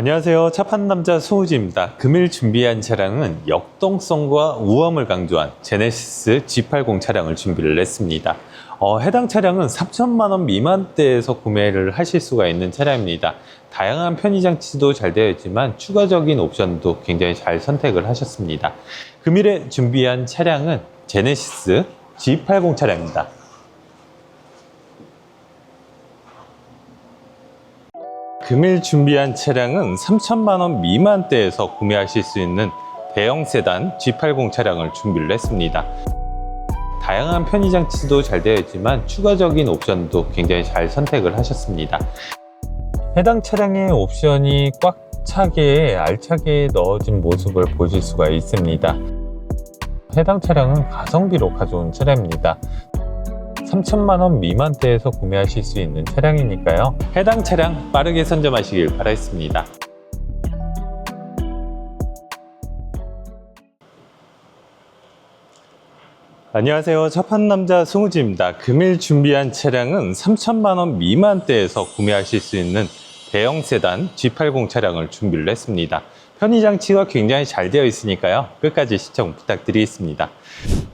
안녕하세요. 차 파는 남자 송우지입니다. 금일 준비한 차량은 역동성과 우함을 강조한 제네시스 G80 차량을 준비를 했습니다. 어, 해당 차량은 3천만 원 미만대에서 구매를 하실 수가 있는 차량입니다. 다양한 편의 장치도 잘 되어 있지만 추가적인 옵션도 굉장히 잘 선택을 하셨습니다. 금일에 준비한 차량은 제네시스 G80 차량입니다. 금일 준비한 차량은 3천만 원 미만대에서 구매하실 수 있는 대형 세단 G80 차량을 준비를 했습니다. 다양한 편의 장치도 잘 되어 있지만 추가적인 옵션도 굉장히 잘 선택을 하셨습니다. 해당 차량의 옵션이 꽉 차게 알차게 넣어진 모습을 보실 수가 있습니다. 해당 차량은 가성비로 가져온 차량입니다. 3천만 원 미만대에서 구매하실 수 있는 차량이니까요. 해당 차량 빠르게 선점하시길 바라겠습니다. 안녕하세요. 첫판 남자 송우지입니다. 금일 준비한 차량은 3천만 원 미만대에서 구매하실 수 있는 대형 세단 G80 차량을 준비를 했습니다. 편의 장치가 굉장히 잘 되어 있으니까요. 끝까지 시청 부탁드리겠습니다.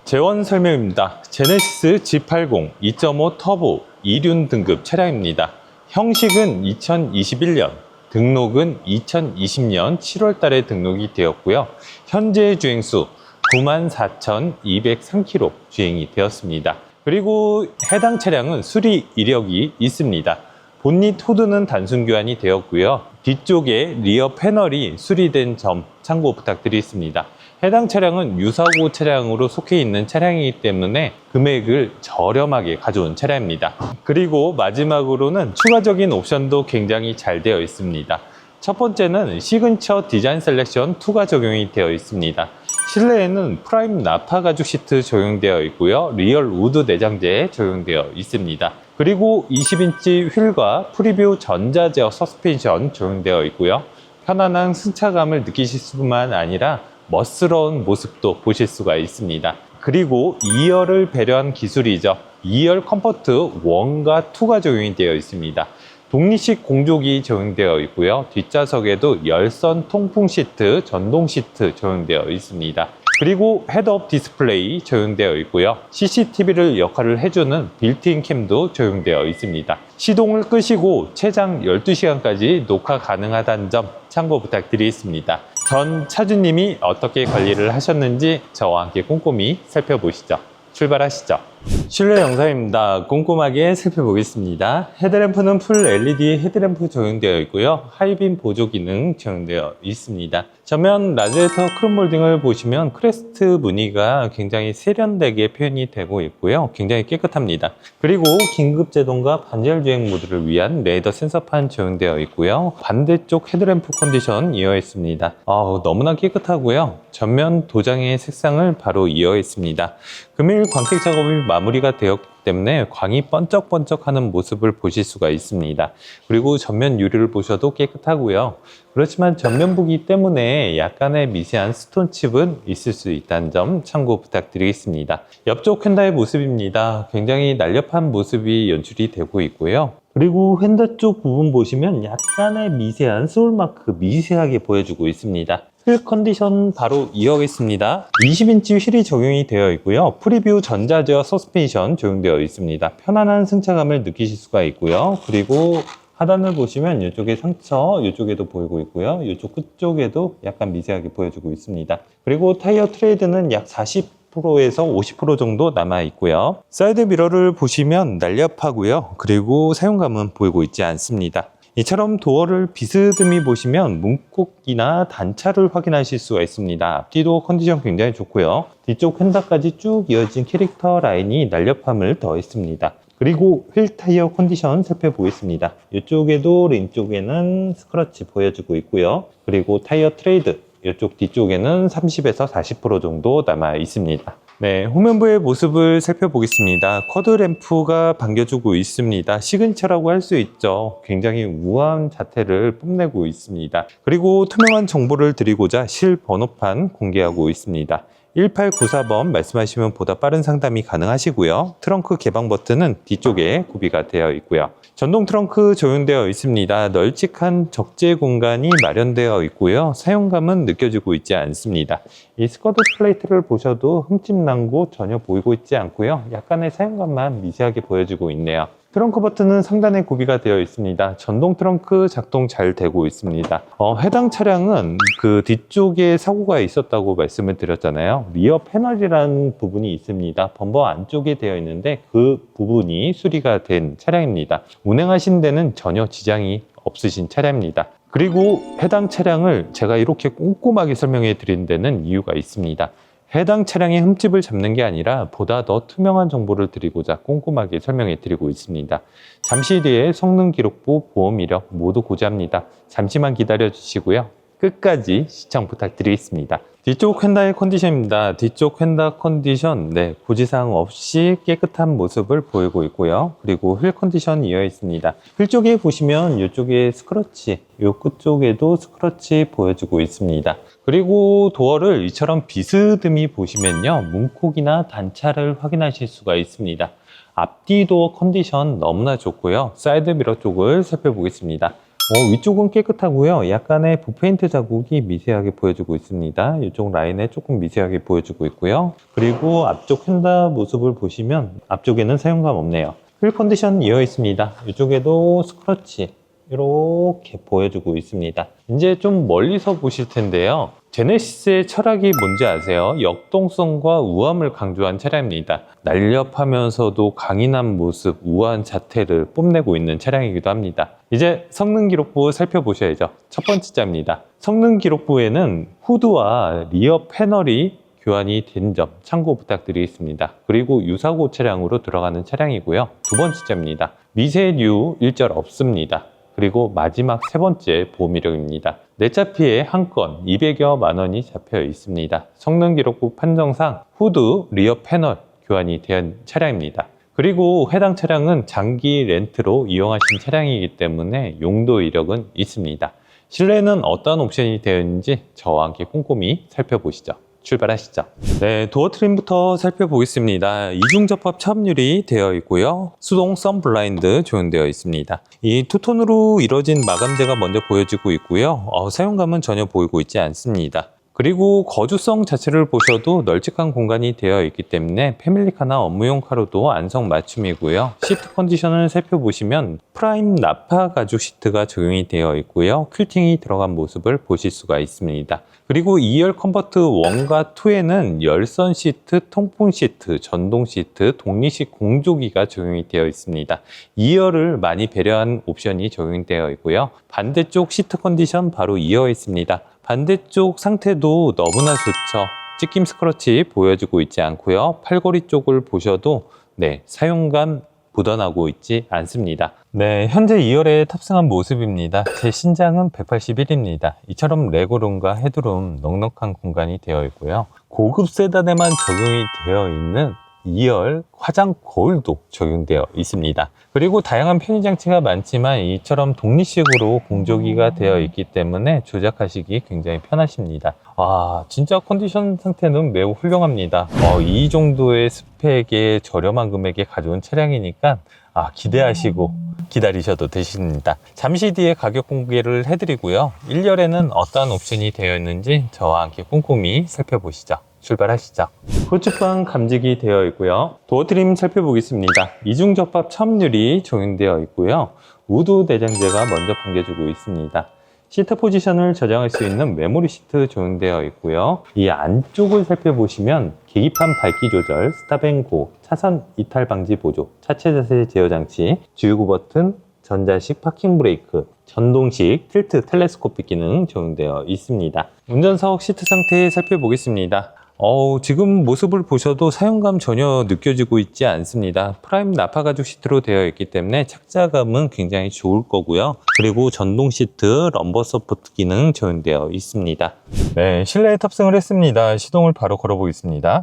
재원 설명입니다. 제네시스 G80 2.5 터보 2륜 등급 차량입니다. 형식은 2021년, 등록은 2020년 7월 달에 등록이 되었고요. 현재 주행수 94,203km 주행이 되었습니다. 그리고 해당 차량은 수리 이력이 있습니다. 본닛 후드는 단순 교환이 되었고요. 뒤쪽에 리어 패널이 수리된 점 참고 부탁드리겠습니다. 해당 차량은 유사고 차량으로 속해 있는 차량이기 때문에 금액을 저렴하게 가져온 차량입니다. 그리고 마지막으로는 추가적인 옵션도 굉장히 잘 되어 있습니다. 첫 번째는 시그니처 디자인 셀렉션 2가 적용이 되어 있습니다. 실내에는 프라임 나파 가죽 시트 적용되어 있고요. 리얼 우드 내장재 적용되어 있습니다. 그리고 20인치 휠과 프리뷰 전자 제어 서스펜션 적용되어 있고요. 편안한 승차감을 느끼실 뿐만 아니라 멋스러운 모습도 보실 수가 있습니다. 그리고 2열을 배려한 기술이죠. 2열 컴포트 1과 2가 적용이 되어 있습니다. 독립식 공조기 적용되어 있고요. 뒷좌석에도 열선 통풍 시트, 전동 시트 적용되어 있습니다. 그리고 헤드업 디스플레이 적용되어 있고요. CCTV를 역할을 해주는 빌트인 캠도 적용되어 있습니다. 시동을 끄시고 최장 12시간까지 녹화 가능하다는 점 참고 부탁드리겠습니다. 전 차주님이 어떻게 관리를 하셨는지 저와 함께 꼼꼼히 살펴보시죠. 출발하시죠. 실내 영상입니다. 꼼꼼하게 살펴보겠습니다. 헤드램프는 풀 LED 헤드램프 적용되어 있고요. 하이빔 보조 기능 적용되어 있습니다. 전면 라디에이터 크롬몰딩을 보시면 크레스트 무늬가 굉장히 세련되게 표현이 되고 있고요. 굉장히 깨끗합니다. 그리고 긴급 제동과 반절 주행 모드를 위한 레이더 센서판 적용되어 있고요. 반대쪽 헤드램프 컨디션 이어 있습니다. 아, 너무나 깨끗하고요. 전면 도장의 색상을 바로 이어 있습니다. 금일 광택 작업이 마무리가 되었기 때문에 광이 번쩍번쩍하는 모습을 보실 수가 있습니다. 그리고 전면 유리를 보셔도 깨끗하고요. 그렇지만 전면부기 때문에 약간의 미세한 스톤칩은 있을 수 있다는 점 참고 부탁드리겠습니다. 옆쪽 휀다의 모습입니다. 굉장히 날렵한 모습이 연출이 되고 있고요. 그리고 휀다 쪽 부분 보시면 약간의 미세한 소울마크 미세하게 보여주고 있습니다. 휠 컨디션 바로 이어가겠습니다. 20인치 휠이 적용이 되어 있고요. 프리뷰 전자제어 서스펜션 적용되어 있습니다. 편안한 승차감을 느끼실 수가 있고요. 그리고 하단을 보시면 이쪽에 상처 이쪽에도 보이고 있고요. 이쪽 끝쪽에도 약간 미세하게 보여주고 있습니다. 그리고 타이어 트레이드는 약 40%에서 50% 정도 남아 있고요. 사이드 미러를 보시면 날렵하고요. 그리고 사용감은 보이고 있지 않습니다. 이처럼 도어를 비스듬히 보시면 문콕이나 단차를 확인하실 수가 있습니다. 앞뒤도 컨디션 굉장히 좋고요. 뒤쪽 휀다까지 쭉 이어진 캐릭터 라인이 날렵함을 더했습니다. 그리고 휠 타이어 컨디션 살펴보겠습니다. 이쪽에도 린 쪽에는 스크러치 보여주고 있고요. 그리고 타이어 트레이드 이쪽 뒤쪽에는 30에서 40% 정도 남아 있습니다. 네, 후면부의 모습을 살펴보겠습니다. 쿼드 램프가 반겨주고 있습니다. 시그니처라고 할 수 있죠. 굉장히 우아한 자태를 뽐내고 있습니다. 그리고 투명한 정보를 드리고자 실 번호판 공개하고 있습니다. 1894번 말씀하시면 보다 빠른 상담이 가능하시고요. 트렁크 개방 버튼은 뒤쪽에 구비가 되어 있고요. 전동 트렁크 조용되어 있습니다. 널찍한 적재 공간이 마련되어 있고요. 사용감은 느껴지고 있지 않습니다. 이 스커트 플레이트를 보셔도 흠집 난 곳 전혀 보이고 있지 않고요. 약간의 사용감만 미세하게 보여주고 있네요. 트렁크 버튼은 상단에 구비가 되어 있습니다. 전동 트렁크 작동 잘 되고 있습니다. 어, 해당 차량은 그 뒤쪽에 사고가 있었다고 말씀을 드렸잖아요. 리어 패널이라는 부분이 있습니다. 범버 안쪽에 되어 있는데 그 부분이 수리가 된 차량입니다. 운행하신 데는 전혀 지장이 없으신 차량입니다. 그리고 해당 차량을 제가 이렇게 꼼꼼하게 설명해 드린 데는 이유가 있습니다. 해당 차량의 흠집을 잡는 게 아니라 보다 더 투명한 정보를 드리고자 꼼꼼하게 설명해 드리고 있습니다. 잠시 뒤에 성능 기록부, 보험 이력 모두 고지합니다. 잠시만 기다려 주시고요. 끝까지 시청 부탁드리겠습니다. 뒤쪽 휀다의 컨디션입니다. 뒤쪽 휀다 컨디션, 네, 고지사항 없이 깨끗한 모습을 보이고 있고요. 그리고 휠 컨디션 이어 있습니다. 휠 쪽에 보시면 이쪽에 스크러치, 요 끝쪽에도 스크러치 보여주고 있습니다. 그리고 도어를 이처럼 비스듬히 보시면요. 문콕이나 단차를 확인하실 수가 있습니다. 앞뒤 도어 컨디션 너무나 좋고요. 사이드 미러 쪽을 살펴보겠습니다. 어, 위쪽은 깨끗하고요. 약간의 붓페인트 자국이 미세하게 보여주고 있습니다. 이쪽 라인에 조금 미세하게 보여주고 있고요. 그리고 앞쪽 휀다 모습을 보시면 앞쪽에는 사용감 없네요. 휠 컨디션 이어 있습니다. 이쪽에도 스크러치 이렇게 보여주고 있습니다. 이제 좀 멀리서 보실 텐데요. 제네시스의 철학이 뭔지 아세요? 역동성과 우함을 강조한 차량입니다. 날렵하면서도 강인한 모습, 우아한 자태를 뽐내고 있는 차량이기도 합니다. 이제 성능 기록부 살펴보셔야죠. 첫 번째 자입니다. 성능 기록부에는 후드와 리어 패널이 교환이 된 점 참고 부탁드리겠습니다. 그리고 유사고 차량으로 들어가는 차량이고요. 두 번째 자입니다. 미세류 일절 없습니다. 그리고 마지막 세 번째 보험 이력입니다. 내차 피해 한건 200여만 원이 잡혀 있습니다. 성능 기록부 판정상 후드, 리어 패널 교환이 된 차량입니다. 그리고 해당 차량은 장기 렌트로 이용하신 차량이기 때문에 용도 이력은 있습니다. 실내는 어떤 옵션이 되어 있는지 저와 함께 꼼꼼히 살펴보시죠. 출발하시죠. 네, 도어 트림부터 살펴보겠습니다. 이중 접합 차압률이 되어 있고요. 수동 선 블라인드 조연되어 있습니다. 이 투톤으로 이뤄진 마감재가 먼저 보여지고 있고요. 어, 사용감은 전혀 보이고 있지 않습니다. 그리고 거주성 자체를 보셔도 널찍한 공간이 되어 있기 때문에 패밀리카나 업무용 카로도 안성 맞춤이고요. 시트 컨디션을 살펴보시면 프라임 나파 가죽 시트가 적용이 되어 있고요. 퀼팅이 들어간 모습을 보실 수가 있습니다. 그리고 2열 컨버트 1과 2에는 열선 시트, 통풍 시트, 전동 시트, 독립식 공조기가 적용이 되어 있습니다. 2열을 많이 배려한 옵션이 적용되어 있고요. 반대쪽 시트 컨디션 바로 이어 있습니다. 반대쪽 상태도 너무나 좋죠. 찢김 스크러치 보여주고 있지 않고요. 팔걸이 쪽을 보셔도 네, 사용감 묻어나고 있지 않습니다. 네, 현재 2열에 탑승한 모습입니다. 제 신장은 181입니다. 이처럼 레고룸과 헤드룸 넉넉한 공간이 되어 있고요. 고급 세단에만 적용이 되어 있는 2열 화장 거울도 적용되어 있습니다. 그리고 다양한 편의 장치가 많지만 이처럼 독립식으로 공조기가 되어 있기 때문에 조작하시기 굉장히 편하십니다. 와, 진짜 컨디션 상태는 매우 훌륭합니다. 어, 이 정도의 스펙에 저렴한 금액에 가져온 차량이니까 아, 기대하시고 기다리셔도 되십니다. 잠시 뒤에 가격 공개를 해드리고요. 1열에는 어떠한 옵션이 되어 있는지 저와 함께 꼼꼼히 살펴보시죠. 출발하시죠. 후측방 감지기 되어 있고요. 도어 트림 살펴보겠습니다. 이중 접합 첨률이 적용되어 있고요. 우드 내장재가 먼저 반겨주고 있습니다. 시트 포지션을 저장할 수 있는 메모리 시트 적용되어 있고요. 이 안쪽을 살펴보시면 계기판 밝기 조절, 스탑앤고, 차선 이탈 방지 보조, 차체 자세 제어 장치, 주유구 버튼, 전자식 파킹 브레이크, 전동식 틸트 텔레스코픽 기능 적용되어 있습니다. 운전석 시트 상태 살펴보겠습니다. 어우, 지금 모습을 보셔도 사용감 전혀 느껴지고 있지 않습니다. 프라임 나파 가죽 시트로 되어 있기 때문에 착자감은 굉장히 좋을 거고요. 그리고 전동 시트 럼버 서포트 기능 적용되어 있습니다. 네, 실내에 탑승을 했습니다. 시동을 바로 걸어보겠습니다.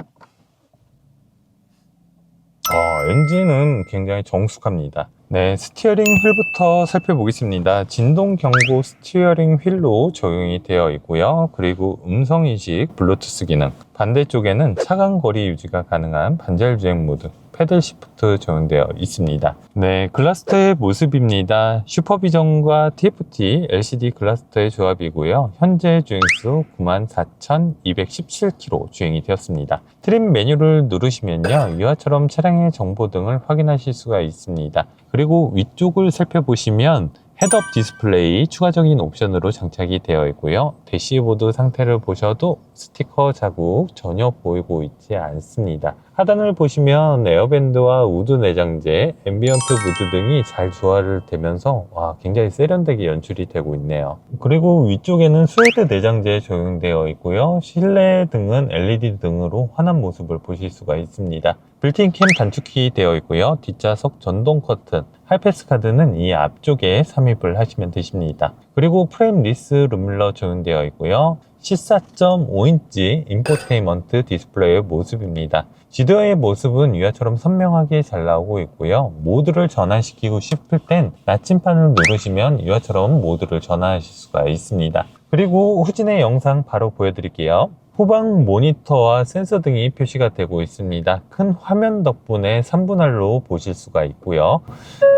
어, 엔진은 굉장히 정숙합니다. 네, 스티어링 휠부터 살펴보겠습니다. 진동 경고 스티어링 휠로 적용이 되어 있고요. 그리고 음성 인식, 블루투스 기능. 반대쪽에는 차간 거리 유지가 가능한 반절 주행 모드. 패들 시프트 적용되어 있습니다. 네, 글라스터의 모습입니다. 슈퍼비전과 TFT LCD 글라스터의 조합이고요. 현재 주행수 94,217km 주행이 되었습니다. 트림 메뉴를 누르시면요. 이와처럼 차량의 정보 등을 확인하실 수가 있습니다. 그리고 위쪽을 살펴보시면 헤드업 디스플레이 추가적인 옵션으로 장착이 되어 있고요. 대시보드 상태를 보셔도 스티커 자국 전혀 보이고 있지 않습니다. 하단을 보시면 에어밴드와 우드 내장재, 앰비언트 무드 등이 잘 조화를 되면서 와, 굉장히 세련되게 연출이 되고 있네요. 그리고 위쪽에는 스웨드 내장재 적용되어 있고요. 실내 등은 LED 등으로 환한 모습을 보실 수가 있습니다. 빌트인 캠 단축키 되어 있고요. 뒷좌석 전동 커튼, 하이패스 카드는 이 앞쪽에 삽입을 하시면 되십니다. 그리고 프레임 리스 룸밀러 적용되어 있고요. 14.5인치 인포테인먼트 디스플레이의 모습입니다. 지도의 모습은 위아처럼 선명하게 잘 나오고 있고요. 모드를 전환시키고 싶을 땐 나침판을 누르시면 이와처럼 모드를 전환하실 수가 있습니다. 그리고 후진의 영상 바로 보여드릴게요. 후방 모니터와 센서 등이 표시가 되고 있습니다. 큰 화면 덕분에 3분할로 보실 수가 있고요.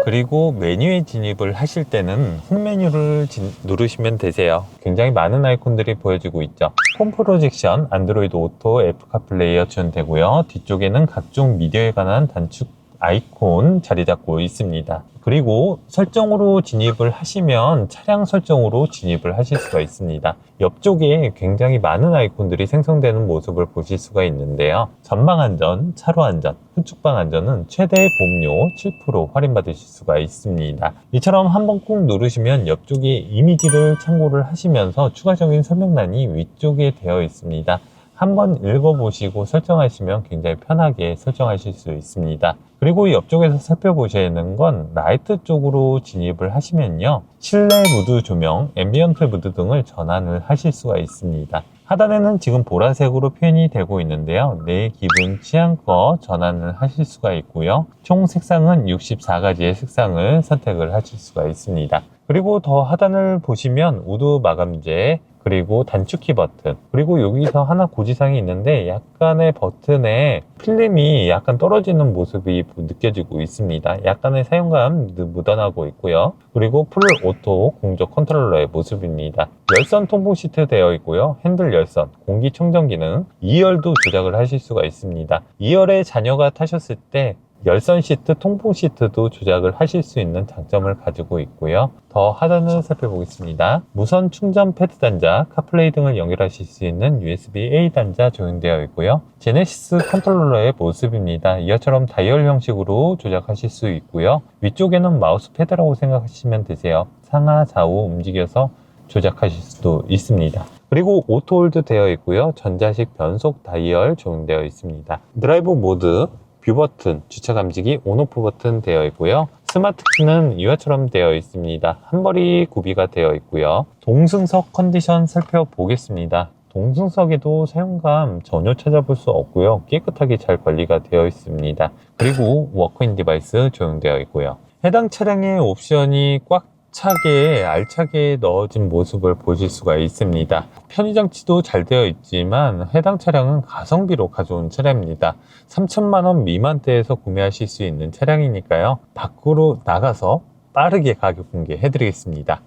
그리고 메뉴에 진입을 하실 때는 홈 메뉴를 진- 누르시면 되세요. 굉장히 많은 아이콘들이 보여지고 있죠. 홈 프로젝션, 안드로이드 오토, 애플 카플레이어 지원되고요. 뒤쪽에는 각종 미디어에 관한 단축 아이콘 자리 잡고 있습니다. 그리고 설정으로 진입을 하시면 차량 설정으로 진입을 하실 수가 있습니다. 옆쪽에 굉장히 많은 아이콘들이 생성되는 모습을 보실 수가 있는데요. 전방 안전, 차로 안전, 후측방 안전은 최대 보험료 7% 할인받으실 수가 있습니다. 이처럼 한번 꾹 누르시면 옆쪽에 이미지를 참고를 하시면서 추가적인 설명란이 위쪽에 되어 있습니다. 한번 읽어보시고 설정하시면 굉장히 편하게 설정하실 수 있습니다. 그리고 옆쪽에서 살펴보셔야 하는 건 라이트 쪽으로 진입을 하시면요. 실내 무드 조명, 앰비언트 무드 등을 전환을 하실 수가 있습니다. 하단에는 지금 보라색으로 표현이 되고 있는데요. 내 기분 취향껏 전환을 하실 수가 있고요. 총 색상은 64가지의 색상을 선택을 하실 수가 있습니다. 그리고 더 하단을 보시면 우드 마감재, 그리고 단축키 버튼. 그리고 여기서 하나 고지사항이 있는데 약간의 버튼에 필름이 약간 떨어지는 모습이 느껴지고 있습니다. 약간의 사용감 묻어나고 있고요. 그리고 풀 오토 공조 컨트롤러의 모습입니다. 열선 통풍 시트 되어 있고요. 핸들 열선 공기청정 기능 2열도 조작을 하실 수가 있습니다. 2열에 자녀가 타셨을 때 열선 시트, 통풍 시트도 조작을 하실 수 있는 장점을 가지고 있고요. 더 하단을 살펴보겠습니다. 무선 충전 패드 단자, 카플레이 등을 연결하실 수 있는 USB-A 단자 적용되어 있고요. 제네시스 컨트롤러의 모습입니다. 이처럼 다이얼 형식으로 조작하실 수 있고요. 위쪽에는 마우스 패드라고 생각하시면 되세요. 상하 좌우 움직여서 조작하실 수도 있습니다. 그리고 오토홀드 되어 있고요. 전자식 변속 다이얼 적용되어 있습니다. 드라이브 모드, 뷰 버튼, 주차 감지기, 온오프 버튼 되어 있고요. 스마트 키는 이와처럼 되어 있습니다. 한 벌이 구비가 되어 있고요. 동승석 컨디션 살펴보겠습니다. 동승석에도 사용감 전혀 찾아볼 수 없고요. 깨끗하게 잘 관리가 되어 있습니다. 그리고 워크인 디바이스 적용되어 있고요. 해당 차량의 옵션이 꽉 차게 알차게 넣어진 모습을 보실 수가 있습니다. 편의장치도 잘 되어 있지만 해당 차량은 가성비로 가져온 차량입니다. 3천만 원 미만대에서 구매하실 수 있는 차량이니까요. 밖으로 나가서 빠르게 가격 공개해 드리겠습니다.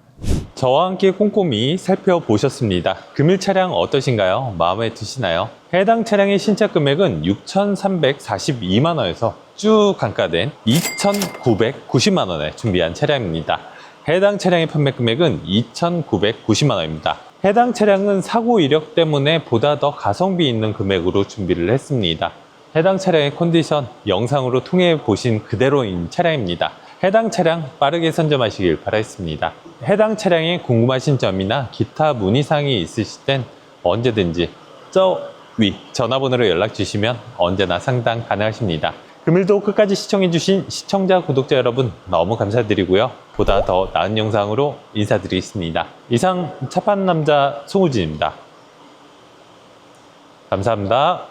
저와 함께 꼼꼼히 살펴보셨습니다. 금일 차량 어떠신가요? 마음에 드시나요? 해당 차량의 신차 금액은 6,342만 원에서 쭉 감가된 2,990만 원에 준비한 차량입니다. 해당 차량의 판매 금액은 2,990만 원입니다. 해당 차량은 사고 이력 때문에 보다 더 가성비 있는 금액으로 준비를 했습니다. 해당 차량의 컨디션 영상으로 통해 보신 그대로인 차량입니다. 해당 차량 빠르게 선점하시길 바라겠습니다. 해당 차량에 궁금하신 점이나 기타 문의사항이 있으실 땐 언제든지 저 위 전화번호로 연락 주시면 언제나 상담 가능하십니다. 금일도 끝까지 시청해주신 시청자, 구독자 여러분 너무 감사드리고요. 보다 더 나은 영상으로 인사드리겠습니다. 이상 차 파는 남자 송우진입니다. 감사합니다.